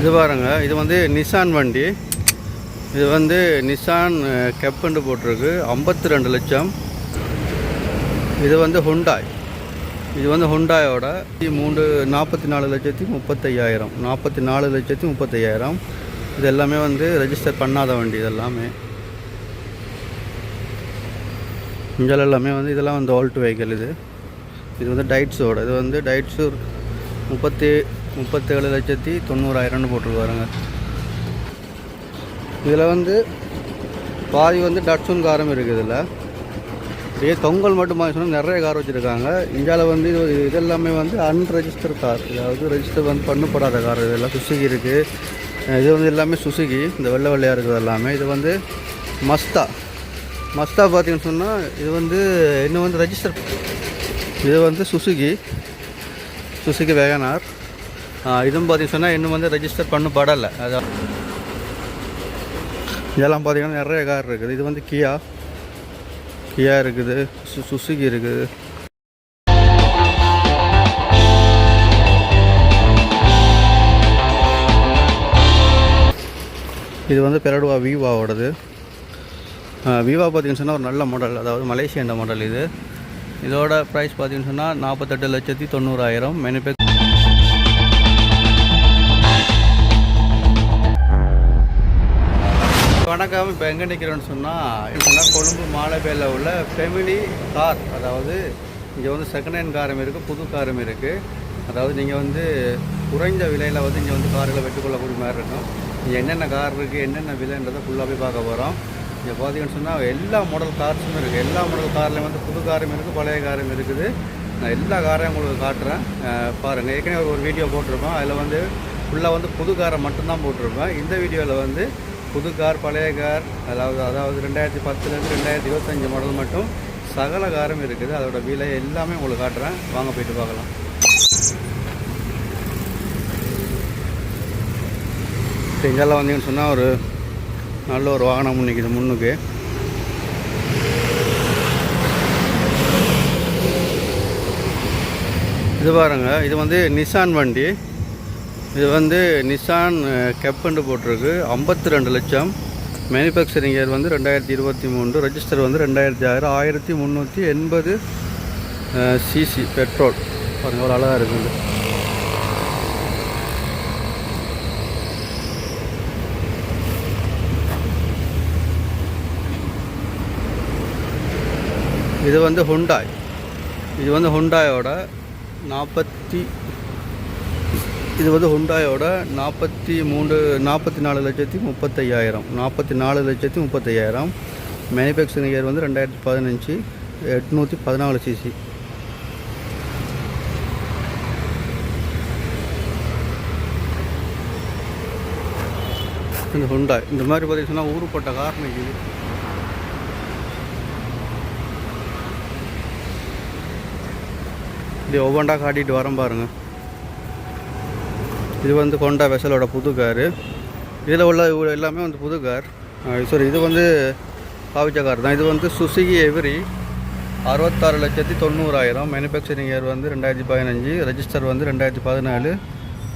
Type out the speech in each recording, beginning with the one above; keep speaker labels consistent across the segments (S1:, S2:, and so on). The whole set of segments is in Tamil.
S1: இது பாருங்க இது வந்து நிசான் வண்டி. இது வந்து நிசான் கெப்புன்னு போட்டிருக்கு. ஐம்பத்தி ரெண்டு லட்சம். இது வந்து ஹுண்டாய் இது வந்து ஹுண்டாயோட மூன்று நாற்பத்தி நாலு லட்சத்தி முப்பத்தையாயிரம். நாற்பத்தி நாலு லட்சத்தி முப்பத்தையாயிரம். இது எல்லாமே வந்து ரெஜிஸ்டர் பண்ணாத வண்டி இது எல்லாமே. இங்கே எல்லாமே வந்து இதெல்லாம் வந்து ஆல்ட் வெஹிக்கிள் இது. இது வந்து டைட்ஸோட இது வந்து டைட்ஸு முப்பத்தி முப்பத்தேழு லட்சத்தி தொண்ணூறாயிரம்னு போட்டிருக்காருங்க. இதில் வந்து பாதி வந்து டட்ஸுன் காரம் இருக்குது இதில். இதே தொங்கல் மட்டும் சொன்னால் நிறைய கார் வச்சுருக்காங்க. இந்தியாவில் வந்து இது இதெல்லாமே வந்து அன்ரெஜிஸ்டர் கார் அதாவது ரெஜிஸ்டர் வந்து பண்ணப்படாத கார் இதெல்லாம் சுசுகி இருக்குது இது வந்து எல்லாமே சுசுகி. இந்த வெள்ளை வெள்ளையாக இருக்கிறது எல்லாமே. இது வந்து மஸ்தா. மஸ்தா பார்த்தீங்கன்னு சொன்னால் இது வந்து இன்னும் வந்து ரெஜிஸ்டர் இது வந்து சுசுகி. Suzuki Wagon R. இதுவும் பார்த்தீங்கன்னு சொன்னால் இன்னும் வந்து ரெஜிஸ்டர் பண்ணப்படலை. அதான் இதெல்லாம் பார்த்தீங்கன்னா நிறைய கார் இருக்குது. இது வந்து கியா கியா இருக்குது. சு சுசுகி இருக்குது. இது வந்து பெரடுவா வீவாவோடது வீவா பார்த்தீங்கன்னு சொன்னால் ஒரு நல்ல மாடல் அதாவது மலேசியன் மாடல் இது. இதோட ப்ரைஸ் பார்த்தீங்கன்னு சொன்னால் நாற்பத்தெட்டு லட்சத்தி தொண்ணூறாயிரம். மெனுபேக் வணக்கம். இப்போ எங்கே நிற்கிறோன்னு சொன்னால் சொன்னால் கொழும்பு மாலைப்பேரில் உள்ள ஃபெமிலி கார் அதாவது இங்கே வந்து செகண்ட் ஹேண்ட் காரும் இருக்குது புது காரும் இருக்குது அதாவது நீங்கள் வந்து குறைந்த விலையில் வந்து இங்கே வந்து கார்களை வெட்டுக்கொள்ளக்கூடிய மாதிரி இருக்கும். நீங்கள் என்னென்ன கார் இருக்குது என்னென்ன விலைன்றதை ஃபுல்லாக போய் பார்க்க போகிறோம் இங்கே பார்த்தீங்கன்னு சொன்னால் எல்லா மாடல் கார்ஸும் இருக்குது எல்லா மாடல் கார்லையும் வந்து புது காரும் இருக்குது பழைய காரும் இருக்குது. நான் எல்லா காரையும் உங்களுக்கு காட்டுறேன். பாருங்கள் ஏற்கனவே ஒரு வீடியோ போட்டிருப்பேன் அதில் வந்து ஃபுல்லாக வந்து புது காரை மட்டும்தான் போட்டிருப்பேன் இந்த வீடியோவில் வந்து புது கார் பழைய கார் அதாவது அதாவது ரெண்டாயிரத்தி பத்துலேருந்து ரெண்டாயிரத்தி இருபத்தஞ்சி மாடல் மட்டும் சகல காரும் இருக்குது. அதோட விலை எல்லாமே உங்களுக்கு காட்டுறேன். வாங்க போயிட்டு பார்க்கலாம். இப்போ இங்கெல்லாம் வந்தீங்கன்னு சொன்னால் ஒரு நல்ல ஒரு வாகனம் நிற்கிது முன்னுக்கு. இது பாருங்க இது வந்து நிசான் வண்டி. இது வந்து நிசான் கெப்புன்னு போட்டிருக்கு. ஐம்பத்தி ரெண்டு லட்சம். மேனுஃபேக்சரிங் இயர் வந்து ரெண்டாயிரத்தி இருபத்தி மூணு ரெஜிஸ்டர் வந்து ரெண்டாயிரத்தி ஆறு. ஆயிரத்தி முந்நூற்றி எண்பது சிசி பெட்ரோல் பாருங்கள் ஒரு அழகாக இருக்குது இது. வந்து ஹுண்டாய் இது வந்து ஹுண்டாயோட நாற்பத்தி இது வந்து ஹுண்டாயோட நாற்பத்தி மூன்று நாற்பத்தி நாலு லட்சத்தி முப்பத்தையாயிரம். நாற்பத்தி நாலு லட்சத்தி முப்பத்தையாயிரம். மேனுஃபேக்சரிங் இயர் வந்து ரெண்டாயிரத்தி பதினஞ்சு எட்நூற்றி பதினாலு சிசி. இந்த ஹுண்டாய் இந்த மாதிரி பார்த்தீங்கன்னா ஊருப்பட்ட கார் நிற்கிது இது. ஒவ்வொன்றா காட்டிகிட்டு வரேன் பாருங்கள் இது வந்து கொண்டா வெசலோட புது காரு. இதில் உள்ள எல்லாமே வந்து புது கார். சாரி இது வந்து பாவிச்ச கார் தான். இது வந்து சுசுகி எவ்ரி அறுபத்தாறு லட்சத்தி தொண்ணூறாயிரம். மேனுஃபேக்சரிங் இயர் வந்து ரெண்டாயிரத்தி பதினஞ்சு. ரெஜிஸ்டர் வந்து ரெண்டாயிரத்தி பதினாலு.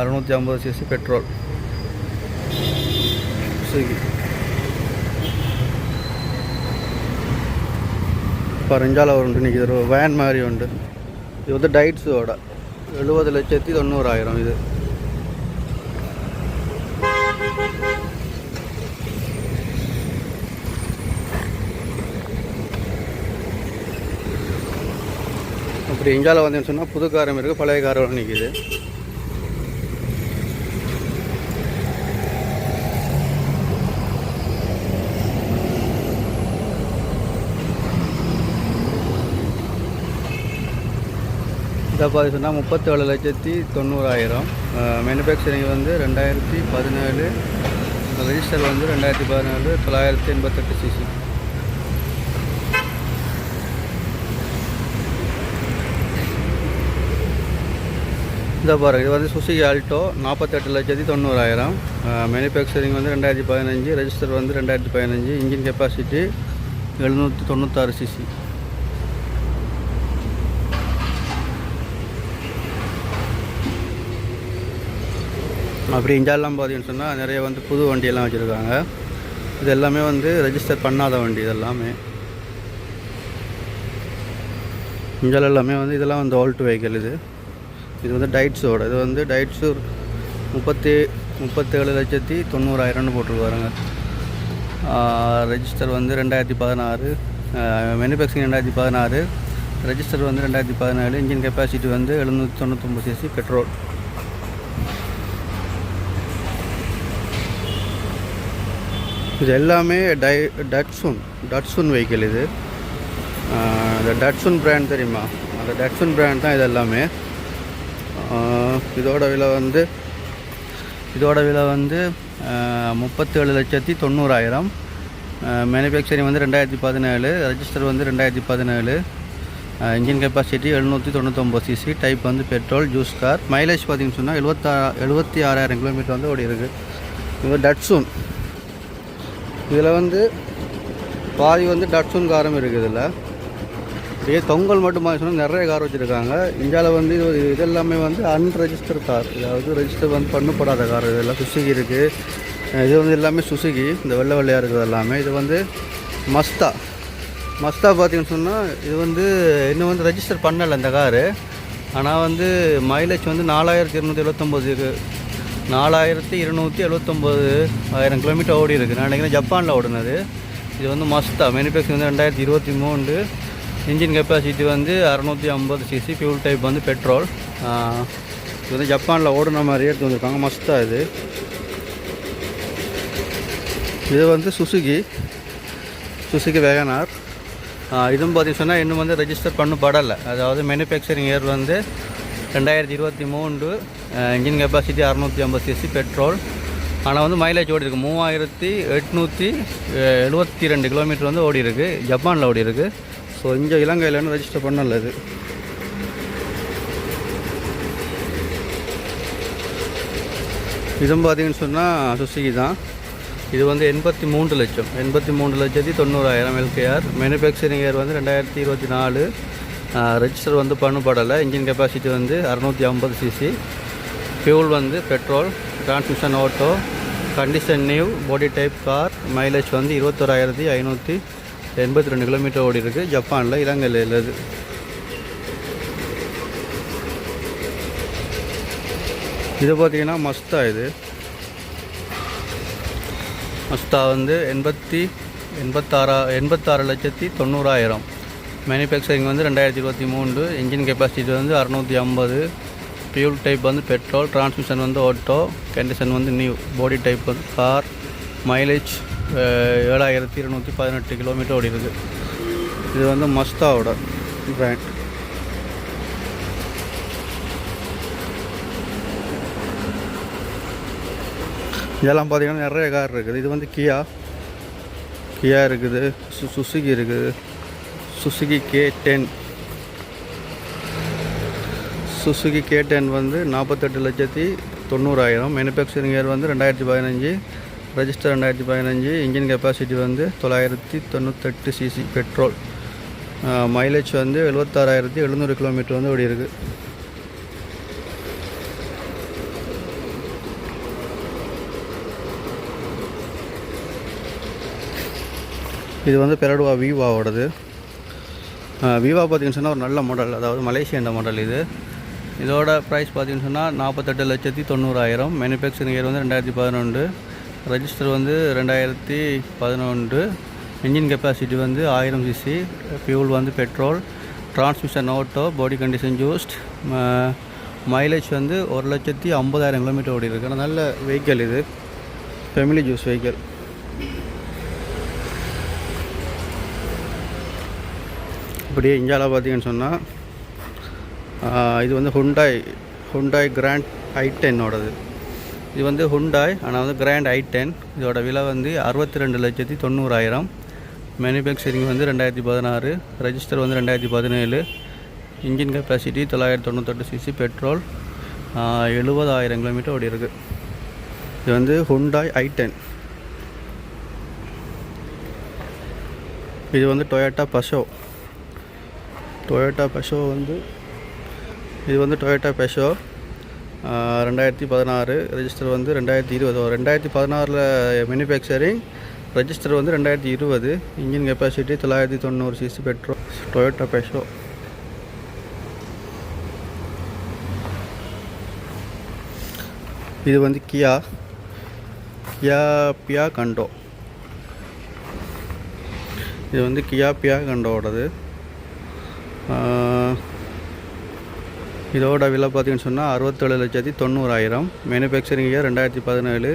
S1: அறுநூற்றி ஐம்பது சிசி பெட்ரோல் சுசுகி பரஞ்சால உண்டு நிற்கிது ஒரு வேன் மாதிரி உண்டு. இது வந்து டைட்ஸோட எழுபது லட்சத்தி தொண்ணூறாயிரம் இது. அப்படி இந்தியாவில் வந்தேன்னு சொன்னால் புது காரம் இருக்குது பழைய காரம் நிற்கிது இதை பார்த்து சொன்னால் முப்பத்தேழு லட்சத்தி தொண்ணூறாயிரம். மேனுஃபேக்சரிங் வந்து ரெண்டாயிரத்தி பதினேழு ரெஜிஸ்டர் வந்து ரெண்டாயிரத்தி பதினேழு தொள்ளாயிரத்தி எண்பத்தெட்டு சிசி இந்த பாருங்க இது வந்து சுசுகி ஆல்டோ நாற்பத்தெட்டு லட்சத்தி தொண்ணூறாயிரம். மேனுஃபேக்சரிங் வந்து ரெண்டாயிரத்தி பதினஞ்சு ரெஜிஸ்டர் வந்து ரெண்டாயிரத்தி பதினஞ்சு இன்ஜின் கெப்பாசிட்டி எழுநூற்றி தொண்ணூத்தாறு சிசி அப்படி இந்தியாலாம் பார்த்தீங்கன்னு சொன்னால் நிறைய வந்து புது வண்டியெல்லாம் வச்சுருக்காங்க. இது எல்லாமே வந்து ரெஜிஸ்டர் பண்ணாத வண்டி இதெல்லாமே இந்தியாவில் எல்லாமே வந்து இதெல்லாம் வந்து ஓல்ட் வெஹிக்கிள் இது. இது வந்து டைட்ஸோட இது வந்து டைட்ஸு முப்பத்தி முப்பத்தேழு லட்சத்தி தொண்ணூறாயிரம்னு போட்டிருக்காருங்க. ரெஜிஸ்டர் வந்து ரெண்டாயிரத்தி பதினாறு மேனுஃபேக்சரிங் ரெண்டாயிரத்தி பதினாறு ரெஜிஸ்டர் வந்து ரெண்டாயிரத்தி பதினாலு இன்ஜின் கெப்பாசிட்டி வந்து எழுநூற்றி தொண்ணூத்தொம்பது சிசி பெட்ரோல் இது எல்லாமே டை டட்ஸுன் டட்ஸுன் வெஹிக்கிள் இது. இந்த டட்ஸுன் பிராண்ட் தெரியுமா? அந்த டட்ஸுன் பிராண்ட் தான் இது எல்லாமே. இதோட விலை வந்து இதோட விலை வந்து முப்பத்தேழு லட்சத்தி தொண்ணூறாயிரம். மேனுஃபேக்சரிங் வந்து ரெண்டாயிரத்தி பதினேழு ரெஜிஸ்டர் வந்து ரெண்டாயிரத்தி பதினேழு. இன்ஜின் கெப்பாசிட்டி எழுநூற்றி தொண்ணூத்தொம்பது சிசி டைப் வந்து பெட்ரோல் ஜூஸ் கார் மைலேஜ் பார்த்திங்கன்னு சொன்னால் எழுபத்தா எழுபத்தி ஆறாயிரம் கிலோமீட்டர் வந்து ஓடி இருக்குது இது டட்ஸூன் இதில் வந்து பாதி வந்து டட்ஸூன் காரம் இருக்குது இதில். இதே தொங்கல் மட்டும் சொன்னால் நிறைய கார் வச்சுருக்காங்க. இந்தியாவில் வந்து இது இதெல்லாமே வந்து அன்ரெஜிஸ்டர் கார் அதாவது ரெஜிஸ்டர் வந்து பண்ணப்படாத கார். இதெல்லாம் சுசுகி இருக்குது இது வந்து எல்லாமே சுசுகி இந்த வெள்ளை வெள்ளையாக இருக்கிறது எல்லாமே. இது வந்து மஸ்தா மஸ்தா பார்த்தீங்கன்னு சொன்னால் இது வந்து இன்னும் வந்து ரெஜிஸ்டர் பண்ணலை இந்த காரு ஆனால் வந்து மைலேஜ் வந்து நாலாயிரத்தி இருநூற்றி எழுபத்தொம்போது நாலாயிரத்தி இருநூற்றி எழுபத்தொம்போது ஆயிரம் கிலோமீட்டர் ஓடி இருக்குது நான் நினைக்கிறேன் ஜப்பானில் ஓடுனது. இது வந்து மஸ்தா மேனுஃபேக்சர் வந்து ரெண்டாயிரத்தி இருபத்தி மூணு இன்ஜின் கெப்பாசிட்டி வந்து அறநூற்றி ஐம்பது சிசி ஃபியூல் டைப் வந்து பெட்ரோல் இது வந்து ஜப்பானில் ஓடுன மாதிரி எடுத்து வந்திருக்காங்க. மஸ்தா இது. இது வந்து சுசுகி சுசுகி வேகனார் இதுவும் பார்த்தீங்கன்னு சொன்னால் இன்னும் வந்து ரெஜிஸ்டர் பண்ணப்படலை. அதாவது மேனுஃபேக்சரிங் இயர் வந்து ரெண்டாயிரத்தி இருபத்தி மூணு இன்ஜின் கெப்பாசிட்டி அறநூற்றி ஐம்பது சிசி பெட்ரோல் ஆனால் வந்து மைலேஜ் ஓடி மூவாயிரத்தி எட்நூற்றி எழுபத்தி ரெண்டு கிலோமீட்டர் வந்து ஓடி இருக்குது ஜப்பானில் ஓடி இருக்குது ஸோ இங்கே இலங்கையில் ரெஜிஸ்டர் பண்ணல இது இதுவும் பார்த்தீங்கன்னு சொன்னால் சுசுகி தான். இது வந்து எண்பத்தி மூன்று லட்சம். எண்பத்தி மூன்று லட்சத்தி தொண்ணூறாயிரம் எல்கேஆர் மேனுஃபேக்சரிங் இயர் வந்து ரெண்டாயிரத்தி இருபத்தி நாலு. ரெஜிஸ்டர் வந்து பண்ணப்படலை. இன்ஜின் கெப்பாசிட்டி வந்து அறநூற்றி ஐம்பது சிசி ஃபியூல் வந்து petrol transmission auto condition new body type car mileage வந்து இருபத்தோராயிரத்தி ஐநூற்றி எண்பத்தி ரெண்டு கிலோமீட்டர் ஓடி இருக்கு. ஜப்பானில் இலங்கையில் உள்ளது இது பார்த்தீங்கன்னா மஸ்தா இது. மஸ்தா வந்து எண்பத்தி எண்பத்தாறா எண்பத்தாறு லட்சத்தி தொண்ணூறாயிரம். மேனுஃபேக்சரிங் வந்து ரெண்டாயிரத்தி இருபத்தி மூணு இன்ஜின் கெப்பாசிட்டி வந்து அறநூற்றி ஐம்பது. ஃபியூல் டைப் வந்து பெட்ரோல் டிரான்ஸ்மிஷன் வந்து ஆட்டோ கண்டிஷன் வந்து நியூ பாடி டைப் வந்து கார் மைலேஜ் ஏழாயிரத்தி இருநூற்றி பதினெட்டு கிலோமீட்டர் ஓடி இருக்குது இது வந்து மஸ்தாவோட பிராண்ட் இதெல்லாம் பார்த்தீங்கன்னா நிறைய கார் இருக்குது. இது வந்து கியா கியா இருக்குது சு சுசுகி இருக்குது. Suzuki K ten Suzuki K ten வந்து நாற்பத்தெட்டு லட்சத்தி தொண்ணூறாயிரம். மேனுஃபேக்சரிங் இயர் வந்து ரெண்டாயிரத்தி பதினஞ்சு. ரெஜிஸ்டர் ரெண்டாயிரத்தி பதினஞ்சு இன்ஜின் கெப்பாசிட்டி வந்து தொள்ளாயிரத்தி தொண்ணூத்தெட்டு சிசி பெட்ரோல். மைலேஜ் வந்து எழுபத்தாறாயிரத்தி எழுநூறு கிலோமீட்டர் வந்து ஓடி இருக்குது இது வந்து பெரடுவா விவாவோடது. விவா பார்த்தீங்கன்னு சொன்னால் ஒரு நல்ல மாடல் அதாவது மலேசியன் மாடல் இது. இதோட ப்ரைஸ் பார்த்தீங்கன்னு சொன்னால் நாற்பத்தெட்டு லட்சத்தி தொண்ணூறாயிரம். மேனுஃபேக்சரிங் இயர் வந்து ரெண்டாயிரத்தி பதினொன்று. ரெஜிஸ்டர் வந்து ரெண்டாயிரத்தி பதினொன்று. இன்ஜின் கெப்பாசிட்டி வந்து ஆயிரம் சிசி ஃபியூல் வந்து petrol transmission auto body condition ஜூஸ்ட் mileage வந்து ஒரு லட்சத்தி ஐம்பதாயிரம் கிலோமீட்டர் ஓடி இருக்கு. ஆனால் நல்ல வெஹிக்கிள் இது. ஃபெமிலி ஜூஸ் வெஹிக்கிள் இப்படியே இந்தியாவில் பார்த்தீங்கன்னு சொன்னால் இது வந்து ஹுண்டாய் ஹுண்டாய் கிராண்ட் ஐ டென்னோடது இது வந்து ஹுண்டாய் ஆனால் வந்து கிராண்ட் ஐ டென் இதோட விலை வந்து அறுபத்தி ரெண்டு லட்சத்தி தொண்ணூறாயிரம். மேனுஃபேக்சரிங் வந்து ரெண்டாயிரத்தி பதினாறு. ரெஜிஸ்டர் வந்து ரெண்டாயிரத்தி பதினேழு. இன்ஜின் கெப்பாசிட்டி தொள்ளாயிரத்தி தொண்ணூத்தெட்டு சிசி பெட்ரோல் எழுபதாயிரம் கிலோமீட்டர் ஓடி இருக்குது இது வந்து ஹுண்டாய் ஐ டென் இது வந்து டொயோட்டா பஷோ டொயோட்டா பஷோ வந்து இது வந்து டொயோட்டா பெஷோ ரெண்டாயிரத்தி பதினாறு ரெஜிஸ்டர் வந்து ரெண்டாயிரத்தி இருபது. ரெண்டாயிரத்தி பதினாறில் மேனுஃபேக்சரிங் ரெஜிஸ்டர் வந்து ரெண்டாயிரத்தி இருபது. இன்ஜின் கெப்பாசிட்டி தொள்ளாயிரத்தி தொண்ணூறு சிசி பெட்ரோல் டொயோட்டா பெஷோ இது வந்து கியா கியா பியா கண்டோ இது வந்து கியா பியா கண்டோடது இதோட விலை பார்த்தீங்கன்னு சொன்னால் அறுபத்தேழு லட்சத்தி தொண்ணூறாயிரம். மேனுஃபேக்சரிங் இயர் ரெண்டாயிரத்தி பதினேழு.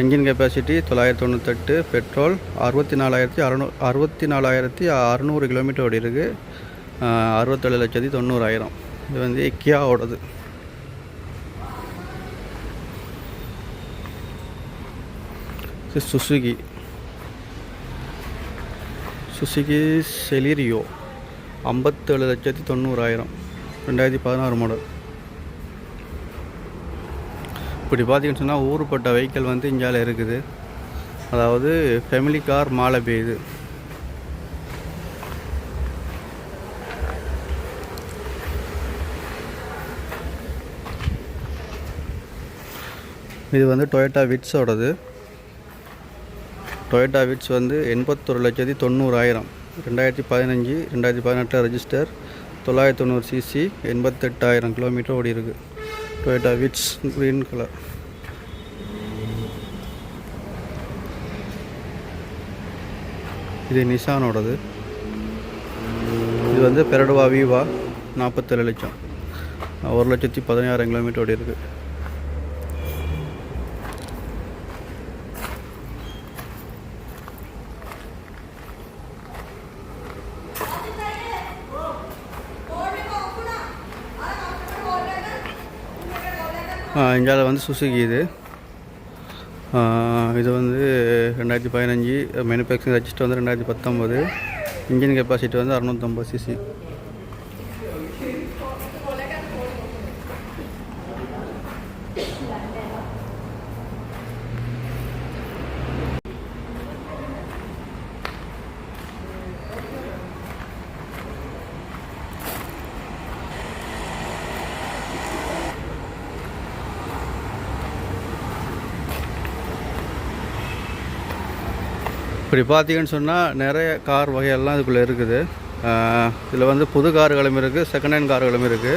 S1: இன்ஜின் கெப்பாசிட்டி தொள்ளாயிரத்தி தொண்ணூத்தெட்டு. பெட்ரோல் அறுபத்தி நாலாயிரத்தி அறநூ அறுபத்தி நாலாயிரத்தி அறநூறு கிலோமீட்டர் ஓடி இருக்குது அறுபத்தேழு லட்சத்தி தொண்ணூறாயிரம். இது வந்து கியாவோடது சுசுகி. Suzuki Celerio. ஐம்பத்தேழு லட்சத்தி தொண்ணூறாயிரம். ரெண்டாயிரத்தி பதினாறு மாடல் இப்படி பார்த்தீங்கன்னு சொன்னால் ஊருப்பட்ட வெஹிக்கிள் வந்து இந்தியாவில் இருக்குது. அதாவது ஃபேமிலி கார் மாலை பெய்யுது இது வந்து டொயோட்டா விட்ஸோடது டொயோட்டா விட்ஸ் வந்து எண்பத்தொரு லட்சத்தி தொண்ணூறாயிரம். ரெண்டாயிரத்தி பதினஞ்சு ரெண்டாயிரத்தி பதினெட்டு ரெஜிஸ்டர் தொள்ளாயிரத்தி தொண்ணூறு சிசி எண்பத்தெட்டாயிரம் கிலோமீட்டர் ஓடி இருக்கு. டொயோட்டா விட்ஸ் க்ரீன் கலர் இது நிசானோடது இது வந்து பெரடுவா வீவா நாற்பத்தேழு லட்சம். ஒரு லட்சத்தி பதினாயிரம் கிலோமீட்டர் ஓடி இருக்குது இந்தியாவில் வந்து சுசுகி இது. இது வந்து ரெண்டாயிரத்தி பதினஞ்சு மேனுஃபேக்சரிங் ரெஜிஸ்டர் வந்து ரெண்டாயிரத்தி பத்தொம்போது இன்ஜின் கெப்பாசிட்டி வந்து அறநூற்றம்பது சிசி இப்படி பார்த்தீங்கன்னு சொன்னால் நிறைய கார் வகையெல்லாம் இதுக்குள்ளே இருக்குது. இதில் வந்து புது கார்களும் இருக்குது செகண்ட் ஹேண்ட் கார்களும் இருக்குது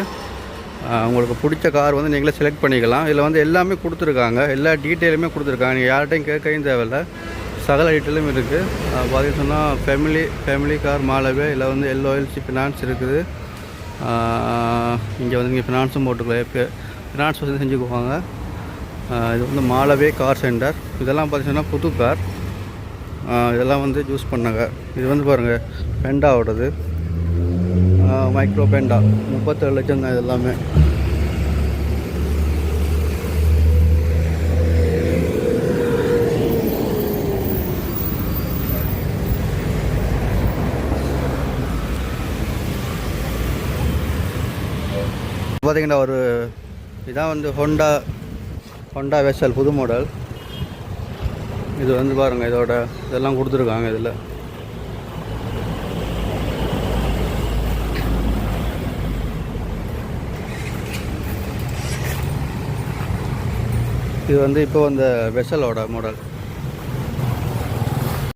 S1: உங்களுக்கு பிடிச்ச கார் வந்து நீங்களே செலக்ட் பண்ணிக்கலாம். இதில் வந்து எல்லாமே கொடுத்துருக்காங்க. எல்லா டீட்டெயிலுமே கொடுத்துருக்காங்க. நீங்கள் யார்கிட்டையும் கேட்கவும் தேவையில்ல. சகல டீட்டெயிலும் இருக்குது பார்த்தீங்கன்னு சொன்னால் ஃபேமிலி ஃபேமிலி கார் மாலவே. இதில் வந்து எல்ஓஎல்சி ஃபினான்ஸ் இருக்குது. இங்கே வந்து நீங்கள் ஃபினான்ஸும் போட்டுக்கலாம். இப்போ ஃபினான்ஸ் வந்து செஞ்சுக்குவாங்க. இது வந்து மாலவே கார் சென்டர் இதெல்லாம் பார்த்தீங்கன்னா புது கார் இதெல்லாம் வந்து யூஸ் பண்ணாங்க. இது வந்து பாருங்கள் பெண்டாவோடது மைக்ரோ பெண்டா முப்பத்தேழு லட்சம் தான் இது எல்லாமே. பார்த்தீங்கன்னா ஒரு இதான் வந்து ஹோண்டா ஹோண்டா வெசல் புது மாடல் இது வந்து பாருங்கள் இதோட இதெல்லாம் கொடுத்துருக்காங்க இதில். இது வந்து இப்போ அந்த வெசலோட மாடல்